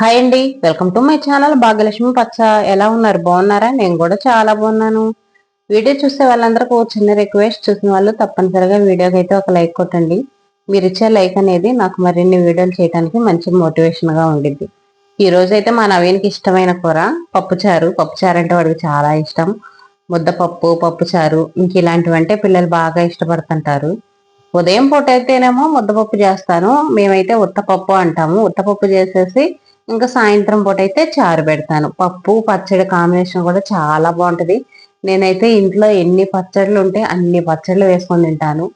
Hi అండి. Welcome to my channel Bhagyalakshmi పచ్చ. ఎలా ఉన్నారు? బాగున్నారా? నేను కూడా చాలా బాగున్నాను. వీడియో చూసే వాళ్ళందరికీ ఒక చిన్న రిక్వెస్ట్. చూసిన వాళ్ళు తప్పనిసరిగా వీడియోకి అయితే ఒక లైక్ కొట్టండి. మీరు ఇచ్చే లైక్ అనేది నాకు మరిన్ని వీడియోలు చేయడానికి మంచి మోటివేషన్గా ఉండిద్ది. ఈ రోజు అయితే మా నవీన్కి ఇష్టమైన కూర పప్పుచారు. పప్పుచారు అంటే వాడికి చాలా ఇష్టం. ముద్దపప్పు పప్పుచారు ఇంక ఇలాంటివంటే పిల్లలు బాగా ఇష్టపడుతుంటారు. ఉదయం పూట అయితేనేమో ముద్దపప్పు చేస్తాను. మేమైతే ఉత్తపప్పు అంటాము. ఉత్తపప్పు చేసేసి ఇంకా సాయంత్రం పూట అయితే చారు పెడతాను. పప్పు పచ్చడి కాంబినేషన్ కూడా చాలా బాగుంటుంది. నేనైతే ఇంట్లో ఎన్ని పచ్చళ్ళు ఉంటే అన్ని పచ్చళ్ళు వేసుకొని తింటాను.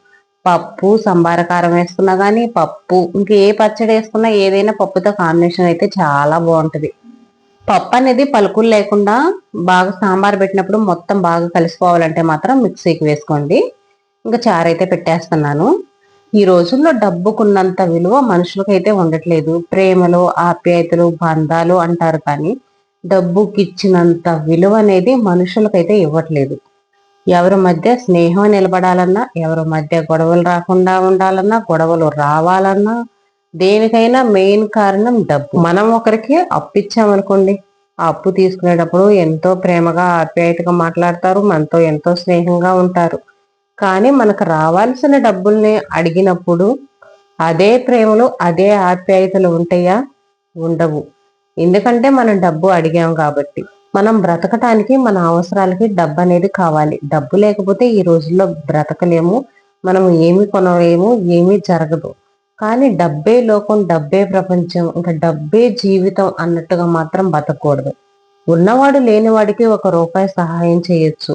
పప్పు సంబార కారం వేసుకున్నా కానీ పప్పు ఇంకా ఏ పచ్చడి వేసుకున్నా ఏదైనా పప్పుతో కాంబినేషన్ అయితే చాలా బాగుంటుంది. పప్పు అనేది పలుకులు లేకుండా బాగా సాంబార్ పెట్టినప్పుడు మొత్తం బాగా కలిసిపోవాలంటే మాత్రం మిక్సీకి వేసుకోండి. ఇంకా చారు అయితే పెట్టేస్తున్నాను. ఈ రోజుల్లో డబ్బుకున్నంత విలువ మనుషులకైతే ఉండట్లేదు. ప్రేమలు ఆప్యాయతలు బంధాలు అంటారు కానీ డబ్బుకిచ్చినంత విలువ అనేది మనుషులకైతే ఇవ్వట్లేదు. ఎవరి మధ్య స్నేహం నిలబడాలన్నా ఎవరి మధ్య గొడవలు రాకుండా ఉండాలన్నా గొడవలు రావాలన్నా దేనికైనా మెయిన్ కారణం డబ్బు. మనం ఒకరికి అప్పు ఇచ్చామనుకోండి ఆ అప్పు తీసుకునేటప్పుడు ఎంతో ప్రేమగా ఆప్యాయతగా మాట్లాడతారు మనతో ఎంతో స్నేహంగా ఉంటారు. కానీ మనకు రావాల్సిన డబ్బుల్ని అడిగినప్పుడు అదే ప్రేమలు అదే ఆప్యాయతలు ఉంటాయా? ఉండవు. ఎందుకంటే మనం డబ్బు అడిగాం కాబట్టి. మనం బ్రతకటానికి మన అవసరాలకి డబ్బు అనేది కావాలి. డబ్బు లేకపోతే ఈ రోజుల్లో బ్రతకలేము. మనం ఏమి కొనలేము ఏమీ జరగదు. కానీ డబ్బే లోకం డబ్బే ప్రపంచం ఇంకా డబ్బే జీవితం అన్నట్టుగా మాత్రం బతకూడదు. ఉన్నవాడు లేనివాడికి ఒక రూపాయి సహాయం చేయొచ్చు.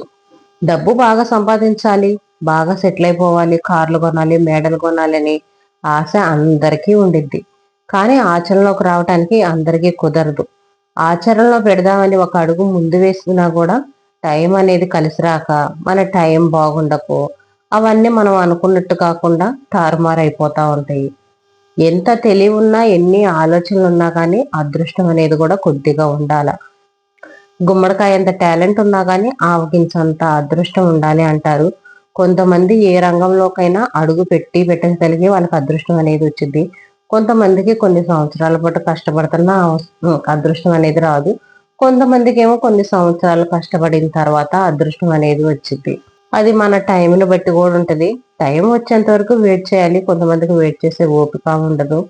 డబ్బు బాగా సంపాదించాలి. బాగా సెటిల్ అయిపోవాలి కార్లు కొనాలి మేడలు కొనాలని ఆశ అందరికీ ఉండిద్ది. కానీ ఆచరణలోకి రావటానికి అందరికీ కుదరదు. ఆచరణలో పెడదామని ఒక అడుగు ముందు వేసుకున్నా కూడా టైం అనేది కలిసి రాక మన టైం బాగుండకు అవన్నీ మనం అనుకున్నట్టు కాకుండా తారుమారు అయిపోతూ ఉంటాయి. ఎంత తెలివి ఉన్నా ఎన్ని ఆలోచనలు ఉన్నా కానీ అదృష్టం అనేది కూడా కొద్దిగా ఉండాల. గుమ్మడికాయ ఎంత టాలెంట్ ఉన్నా కానీ ఆవగించంత అదృష్టం ఉండాలి అంటారు. కొంతమంది ఏ రంగంలోకైనా అడుగు పెట్టి పెట్టగలిగి వాళ్ళకి అదృష్టం అనేది వచ్చింది కొంతమందికి కొన్ని సంవత్సరాల పాటు కష్టపడుతున్న అదృష్టం అనేది రాదు. కొంతమందికి ఏమో కొన్ని సంవత్సరాలు కష్టపడిన తర్వాత అదృష్టం అనేది వచ్చింది అది మన టైంని బట్టి కూడా ఉంటుంది. టైం వచ్చేంత వరకు వెయిట్ చేయాలి. కొంతమందికి వెయిట్ చేసే ఓపిక ఉండదు.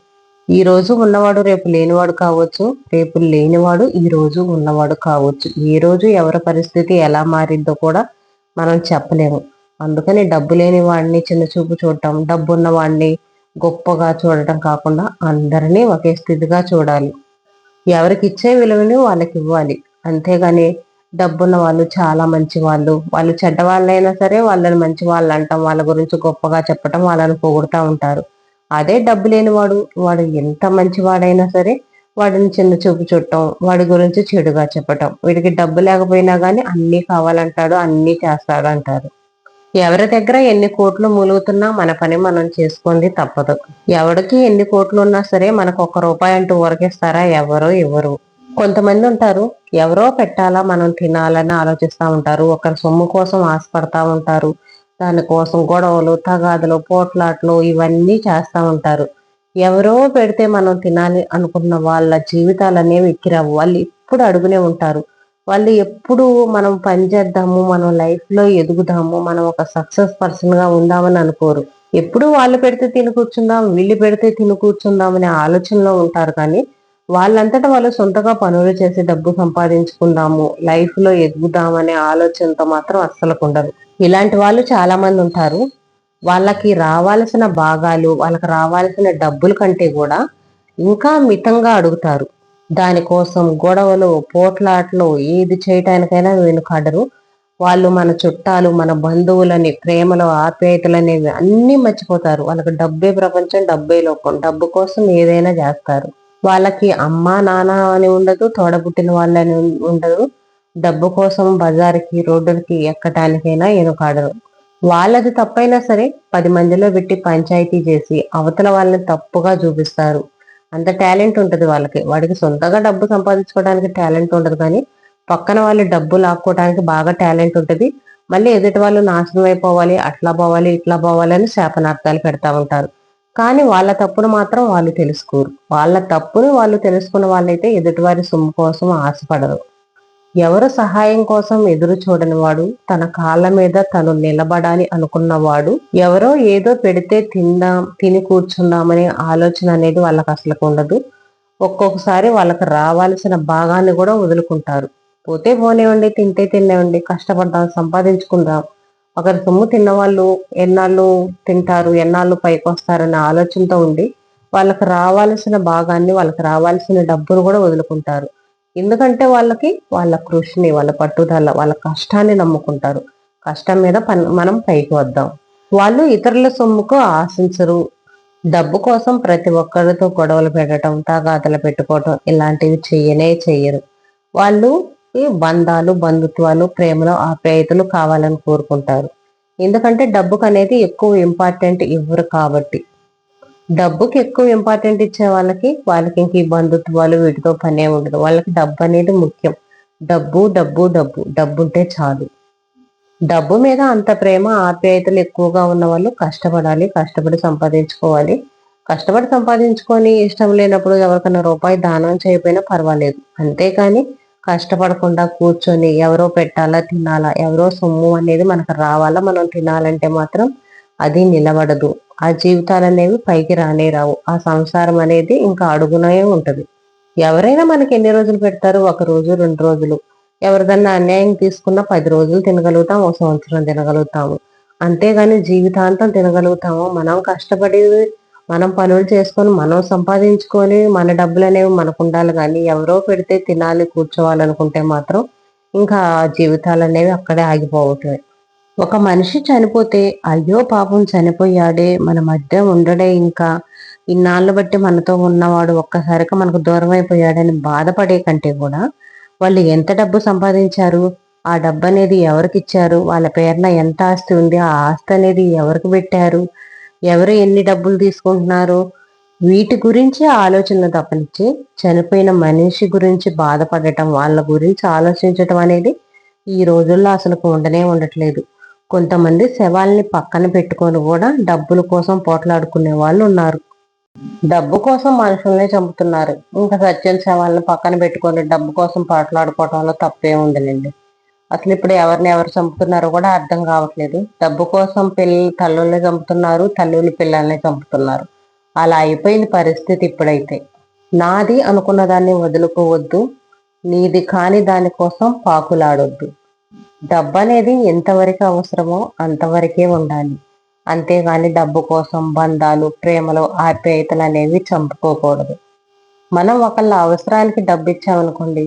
ఈ రోజు ఉన్నవాడు రేపు లేనివాడు కావచ్చు. రేపు లేనివాడు ఈ రోజు ఉన్నవాడు కావచ్చు. ఈ రోజు ఎవరి పరిస్థితి ఎలా మారిందో కూడా మనం చెప్పలేము. అందుకని డబ్బు లేని వాడిని చిన్న చూపు చూడటం డబ్బు ఉన్న వాడిని గొప్పగా చూడటం కాకుండా అందరినీ ఒకే స్థితిగా చూడాలి. ఎవరికి ఇచ్చే విలువని వాళ్ళకి ఇవ్వాలి. అంతేగాని డబ్బున్న వాళ్ళు చాలా మంచి వాళ్ళు వాళ్ళు చెడ్డ వాళ్ళైనా సరే వాళ్ళని మంచి వాళ్ళు అంటాం. వాళ్ళ గురించి గొప్పగా చెప్పటం వాళ్ళని పొగుడుతూ ఉంటారు. అదే డబ్బు లేని వాడు వాడు ఎంత మంచివాడైనా సరే వాడిని చిన్న చూపు చుట్టం వాడి గురించి చెడుగా చెప్పటం. వీడికి డబ్బు లేకపోయినా కానీ అన్నీ కావాలంటాడు అన్నీ చేస్తాడు అంటారు ఎవరి దగ్గర ఎన్ని కోట్లు మూలుగుతున్నా మన పని మనం చేసుకుంది తప్పదు. ఎవరికి ఎన్ని కోట్లు ఉన్నా సరే మనకు ఒక్క రూపాయి అంటూ ఊరకిస్తారా? ఎవరో ఇవ్వరు. కొంతమంది ఉంటారు ఎవరో పెట్టాలా మనం తినాలని ఆలోచిస్తూ ఉంటారు ఒకరి సొమ్ము కోసం ఆశపడతా ఉంటారు దానికోసం గొడవలు తగాదులు పోట్లాట్లు ఇవన్నీ చేస్తూ ఉంటారు. ఎవరో పెడితే మనం తినాలి అనుకున్న వాళ్ళ జీవితాలు అనేవి ఎక్కిరావు వాళ్ళు ఇప్పుడు అడుగునే ఉంటారు వాళ్ళు ఎప్పుడు మనం పని చేద్దాము మనం లైఫ్లో ఎదుగుదాము మనం ఒక సక్సెస్ పర్సన్గా ఉందామని అనుకోరు. ఎప్పుడు వాళ్ళు పెడితే తిని కూర్చుందాం వీళ్ళు పెడితే తిని కూర్చుందాం అనే ఆలోచనలో ఉంటారు కానీ వాళ్ళంతటా వాళ్ళు సొంతగా పనులు చేసి డబ్బు సంపాదించుకుందాము లైఫ్లో ఎదుగుదామనే ఆలోచనతో మాత్రం అస్సలు ఉండరు ఇలాంటి వాళ్ళు చాలా మంది ఉంటారు. వాళ్ళకి రావాల్సిన భాగాలు వాళ్ళకి రావాల్సిన డబ్బుల కంటే కూడా ఇంకా మితంగా అడుగుతారు. దానికోసం గొడవలు పోట్లాట్లు ఏది చేయటానికైనా వెనుకాడరు. వాళ్ళు మన చుట్టాలు మన బంధువులని ప్రేమలు ఆప్యాయతలు అనేవి అన్ని మర్చిపోతారు. వాళ్ళకి డబ్బే ప్రపంచం డబ్బే లోకం. డబ్బు కోసం ఏదైనా చేస్తారు. వాళ్ళకి అమ్మ నాన్న అని ఉండదు తోడబుట్టిన వాళ్ళని ఉండదు. డబ్బు కోసం బజార్కి రోడ్డులకి ఎక్కటానికైనా ఎనుకాడరు వాళ్ళది తప్పైనా సరే పది మందిలో పెట్టి పంచాయతీ చేసి అవతల వాళ్ళని తప్పుగా చూపిస్తారు. అంత టాలెంట్ ఉంటుంది వాళ్ళకి. వాడికి సొంతగా డబ్బు సంపాదించుకోవడానికి టాలెంట్ ఉండదు కానీ పక్కన వాళ్ళు డబ్బు లాక్కోవడానికి బాగా టాలెంట్ ఉంటుంది. మళ్ళీ ఎదుటి వాళ్ళు నాశనం అయిపోవాలి అట్లా పోవాలి ఇట్లా పోవాలి అని శాపనార్థాలు పెడతా ఉంటారు. కానీ వాళ్ళ తప్పును మాత్రం వాళ్ళు తెలుసుకోరు. వాళ్ళ తప్పును వాళ్ళు తెలుసుకున్న వాళ్ళైతే ఎదుటివారి సొమ్ము కోసం ఆశపడరు. ఎవరు సహాయం కోసం ఎదురు చూడని వాడు తన కాళ్ళ మీద తను నిలబడాలి అనుకున్నవాడు ఎవరో ఏదో పెడితే తిందాం తిని కూర్చుందామనే ఆలోచన అనేది వాళ్ళకి అసలు ఉండదు. ఒక్కొక్కసారి వాళ్ళకి రావాల్సిన భాగాన్ని కూడా వదులుకుంటారు. పోతే పోనివ్వండి తింటే తినేవండి కష్టపడదాం సంపాదించుకుందాం. ఒకరి సొమ్ము తిన్నవాళ్ళు ఎన్నాళ్ళు తింటారు ఎన్నాళ్ళు పైకి వస్తారనే ఆలోచనతో ఉండి వాళ్ళకి రావాల్సిన భాగాన్ని వాళ్ళకి రావాల్సిన డబ్బును కూడా వదులుకుంటారు. ఎందుకంటే వాళ్ళకి వాళ్ళ కృషిని వాళ్ళ పట్టుదల వాళ్ళ కష్టాన్ని నమ్ముకుంటారు. కష్టం మీద మనం పైకి వద్దాం. వాళ్ళు ఇతరుల సొమ్ముకు ఆశించరు. డబ్బు కోసం ప్రతి ఒక్కరితో గొడవలు పెట్టడం తగాదలు పెట్టుకోవటం ఇలాంటివి చెయ్యనే చెయ్యరు వాళ్ళు ఈ బంధాలు బంధుత్వాలు ప్రేమలు ఆప్యాయతలు కావాలని కోరుకుంటారు. ఎందుకంటే డబ్బుకు అనేది ఎక్కువ ఇంపార్టెంట్ ఇవ్వరు కాబట్టి. డబ్బుకి ఎక్కువ ఇంపార్టెంట్ ఇచ్చే వాళ్ళకి వాళ్ళకి ఇంక ఈ బంధుత్వాలు వీటితో పనే ఉండదు. వాళ్ళకి డబ్బు అనేది ముఖ్యం. డబ్బు డబ్బు డబ్బు. డబ్బు ఉంటే చాలు. డబ్బు మీద అంత ప్రేమ ఆప్యాయతలు ఎక్కువగా ఉన్న వాళ్ళు కష్టపడాలి కష్టపడి సంపాదించుకోవాలి. కష్టపడి సంపాదించుకొని ఇష్టం లేనప్పుడు ఎవరికైనా రూపాయి దానం చేయకపోయినా పర్వాలేదు. అంతేకాని కష్టపడకుండా కూర్చొని ఎవరో పెట్టాలా తినాలా ఎవరో సొమ్ము అనేది మనకు రావాలా. మనం తినాలంటే మాత్రం అది నిలబడదు. ఆ జీవితాలు అనేవి పైకి రానే రావు. ఆ సంసారం అనేది ఇంకా అడుగునే ఉంటుంది. ఎవరైనా మనకి ఎన్ని రోజులు పెడతారు? ఒక రోజు రెండు రోజులు. ఎవరిదన్నా అన్యాయం తీసుకున్నా పది రోజులు తినగలుగుతాం ఒక సంవత్సరం తినగలుగుతాము. అంతేగాని జీవితాంతం తినగలుగుతాము. మనం కష్టపడి మనం పనులు చేసుకొని మనం సంపాదించుకొని మన డబ్బులు అనేవి మనకు ఉండాలి కానీ ఎవరో పెడితే తినాలి కూర్చోవాలనుకుంటే మాత్రం ఇంకా జీవితాలు అనేవి అక్కడే ఆగిపోవటమే ఒక మనిషి చనిపోతే అయ్యో పాపం చనిపోయాడే మన మధ్య ఉండడే ఇంకా. ఇన్నాళ్ళు బట్టి మనతో ఉన్నవాడు ఒక్కసారిగా మనకు దూరం అయిపోయాడని బాధపడే కంటే కూడా వాళ్ళు ఎంత డబ్బు సంపాదించారు? ఆ డబ్బు అనేది ఎవరికి ఇచ్చారు? వాళ్ళ పేరున ఎంత ఆస్తి ఉంది? ఆ ఆస్తి అనేది ఎవరికి పెట్టారు? ఎవరు ఎన్ని డబ్బులు తీసుకుంటున్నారు? వీటి గురించి ఆలోచనలు తప్పనిచ్చి చనిపోయిన మనిషి గురించి బాధపడటం వాళ్ళ గురించి ఆలోచించటం అనేది ఈ రోజుల్లో అసలు ఉండనే ఉండట్లేదు. కొంతమంది శవాల్ని పక్కన పెట్టుకొని కూడా డబ్బుల కోసం పోట్లాడుకునే వాళ్ళు ఉన్నారు. డబ్బు కోసం మనుషుల్నే చంపుతున్నారు. ఇంకా సత్యం శవాలను పక్కన పెట్టుకొని డబ్బు కోసం పోట్లాడుకోవటంలో తప్పే ఉందిలేండి అసలు ఇప్పుడు ఎవరిని ఎవరు చంపుతున్నారో కూడా అర్థం కావట్లేదు. డబ్బు కోసం పిల్లలు తల్లుల్ని చంపుతున్నారు తల్లులు పిల్లల్ని చంపుతున్నారు. అలా అయిపోయింది పరిస్థితి ఇప్పుడైతే. నాది అనుకున్న దాన్ని వదులుకోవద్దు. నీది కాని దానికోసం పాకులాడొద్దు. డబ్బు అనేది ఎంతవరకు అవసరమో అంతవరకే ఉండాలి. అంతేగాని డబ్బు కోసం బంధాలు ప్రేమలు ఆప్యాయతలు అనేవి చంపుకోకూడదు. మనం ఒకళ్ళ అవసరానికి డబ్బు ఇచ్చామనుకోండి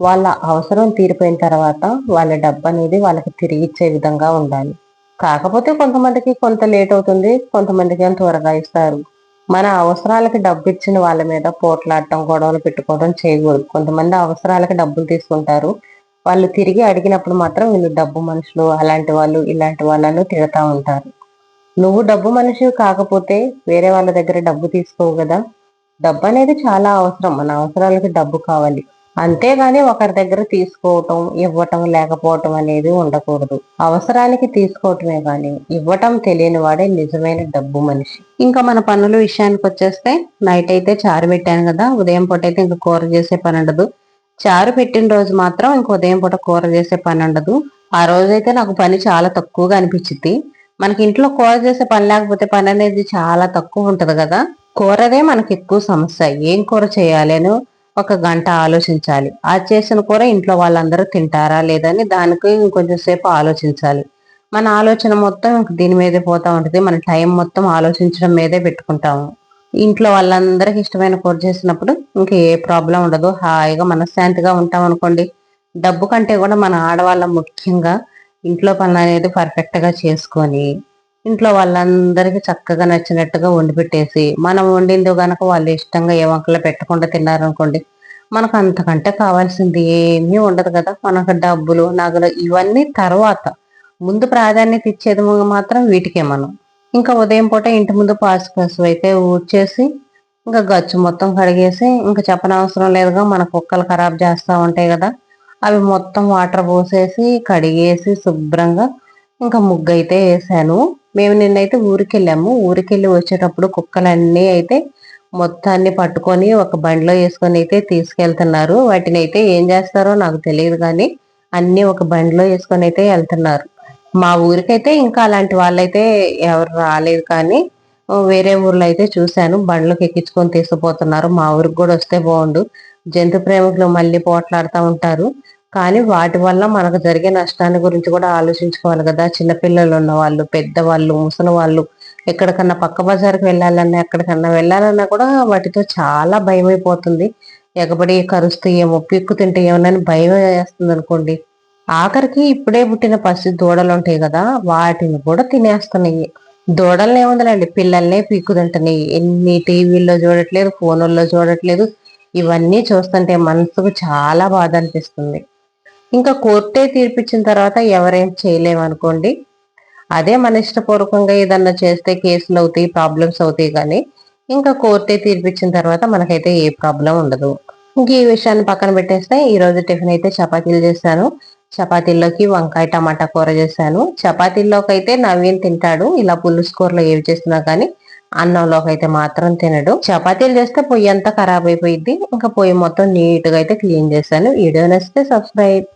వాళ్ళ అవసరం తీరిపోయిన తర్వాత వాళ్ళ డబ్బు అనేది వాళ్ళకి తిరిగి ఇచ్చే విధంగా ఉండాలి. కాకపోతే కొంతమందికి కొంత లేట్ అవుతుంది కొంతమందికి త్వరగా ఇస్తారు. మన అవసరాలకి డబ్బు ఇచ్చిన వాళ్ళ మీద పోట్లాడటం గొడవలు పెట్టుకోవడం చేయకూడదు. కొంతమంది అవసరాలకి డబ్బులు తీసుకుంటారు వాళ్ళు తిరిగి అడిగినప్పుడు మాత్రం వీళ్ళు డబ్బు మనుషులు అలాంటి వాళ్ళు ఇలాంటి వాళ్ళను తిడతా ఉంటారు. నువ్వు డబ్బు మనిషి కాకపోతే వేరే వాళ్ళ దగ్గర డబ్బు తీసుకోవు కదా. డబ్బు అనేది చాలా అవసరం. మన అవసరాలకి డబ్బు కావాలి. అంతేగాని ఒకరి దగ్గర తీసుకోవటం ఇవ్వటం లేకపోవటం అనేది ఉండకూడదు. అవసరానికి తీసుకోవటమే కానీ ఇవ్వటం తెలియని వాడే నిజమైన డబ్బు మనిషి. ఇంకా మన పనుల విషయానికి వచ్చేస్తే నైట్ అయితే చారు పెట్టాను కదా. ఉదయం పూట అయితే ఇంకా కూర చేసే పని ఉండదు. చారు పెట్టిన రోజు మాత్రం ఇంక ఉదయం పూట కూర చేసే పని ఉండదు. ఆ రోజైతే నాకు పని చాలా తక్కువగా అనిపించింది మనకి ఇంట్లో కూర చేసే పని లేకపోతే పని అనేది చాలా తక్కువ ఉంటది కదా. కూరదే మనకి ఎక్కువ సమస్య. ఏం కూర చేయాలి అని ఒక గంట ఆలోచించాలి. ఆ చేసిన కూర ఇంట్లో వాళ్ళందరూ తింటారా లేదని దానికి ఇంకొంచెం సేపు ఆలోచించాలి. మన ఆలోచన మొత్తం ఇంక దీని మీదే పోతా ఉంటుంది. మన టైం మొత్తం ఆలోచించడం మీదే పెట్టుకుంటాము. ఇంట్లో వాళ్ళందరికీ ఇష్టమైన కూర చేసినప్పుడు ఇంక ఏ ప్రాబ్లం ఉండదు. హాయిగా మనశ్శాంతిగా ఉంటాం అనుకోండి. డబ్బు కంటే కూడా మన ఆడవాళ్ళ ముఖ్యంగా ఇంట్లో పనులు అనేది పర్ఫెక్ట్గా చేసుకొని ఇంట్లో వాళ్ళందరికీ చక్కగా నచ్చినట్టుగా వండి పెట్టేసి మనం వండిందో గనక వాళ్ళు ఇష్టంగా ఏ వంకలు పెట్టకుండా తిన్నారనుకోండి మనకు అంతకంటే కావాల్సింది ఏమీ ఉండదు కదా. మనకు డబ్బులు నగలు ఇవన్నీ తర్వాత ముందు ప్రాధాన్యత ఇచ్చేది మాత్రం వీటికే మనం. ఇంకా ఉదయం పూట ఇంటి ముందు పాసు అయితే ఊడ్చేసి ఇంకా గచ్చు మొత్తం కడిగేసి ఇంకా చెప్పనవసరం లేదుగా మన కుక్కలు ఖరాబ్ చేస్తూ ఉంటాయి కదా అవి మొత్తం వాటర్ పోసేసి కడిగేసి శుభ్రంగా ఇంకా ముగ్గు అయితే వేసాను. మేము నిన్నైతే ఊరికి వెళ్ళాము ఊరికి వెళ్ళి వచ్చేటప్పుడు కుక్కలన్నీ అయితే మొత్తాన్ని పట్టుకొని ఒక బండిలో వేసుకొని అయితే తీసుకెళ్తున్నారు. వాటిని అయితే ఏం చేస్తారో నాకు తెలియదు కానీ అన్నీ ఒక బండిలో వేసుకొని అయితే వెళ్తున్నారు. మా ఊరికైతే ఇంకా అలాంటి వాళ్ళైతే ఎవరు రాలేదు కానీ వేరే ఊర్లో అయితే చూశాను. బండ్లకు ఎక్కించుకొని తీసుకుపోతున్నారు. మా ఊరికి కూడా వస్తే బాగుండు. జంతు ప్రేమికులు మళ్ళీ పోట్లాడుతూ ఉంటారు. కానీ వాటి వల్ల మనకు జరిగే నష్టాన్ని గురించి కూడా ఆలోచించుకోవాలి కదా. చిన్నపిల్లలు ఉన్నవాళ్ళు పెద్దవాళ్ళు ముసలి వాళ్ళు ఎక్కడికన్నా పక్క బజార్కి వెళ్ళాలన్నా ఎక్కడికన్నా వెళ్ళాలన్నా కూడా వాటితో చాలా భయం అయిపోతుంది ఎగబడి కరుస్తూ ఏమో పిక్కు తింటే ఏమన్నా భయం వేస్తుంది అనుకోండి ఆఖరికి ఇప్పుడే పుట్టిన పసి దూడలు ఉంటాయి కదా వాటిని కూడా తినేస్తున్నాయి. దూడల్ని ఏముందండి పిల్లల్నే పీక్కుతుంటున్నాయి. ఎన్ని టీవీల్లో చూడట్లేదు ఫోన్లలో చూడట్లేదు. ఇవన్నీ చూస్తుంటే మనసుకు చాలా బాధ అనిపిస్తుంది. ఇంకా కోర్టే తీర్పిచ్చిన తర్వాత ఎవరేం చేయలేమనుకోండి. అదే మన ఇష్టపూర్వకంగా ఏదన్నా చేస్తే కేసులు అవుతాయి ప్రాబ్లమ్స్ అవుతాయి కానీ ఇంకా కోర్టే తీర్పిచ్చిన తర్వాత మనకైతే ఏ ప్రాబ్లం ఉండదు. ఇంక ఈ విషయాన్ని పక్కన పెట్టేస్తే ఈరోజు టిఫిన్ అయితే చపాతీలు చేశాను. చపాతీల్లోకి వంకాయ టమాటా కూర చేశాను. చపాతీల్లోకి అయితే నవీన్ తింటాడు. ఇలా పులుసు కూరలో ఏవి చేసినా కానీ అన్నంలోకి అయితే మాత్రం తినడు. చపాతీలు చేస్తే పొయ్యి అంతా ఖరాబ్ అయిపోయింది ఇంకా పొయ్యి మొత్తం నీట్గా అయితే క్లీన్ చేశాను. వీడియో నచ్చితే సబ్స్క్రైబ్.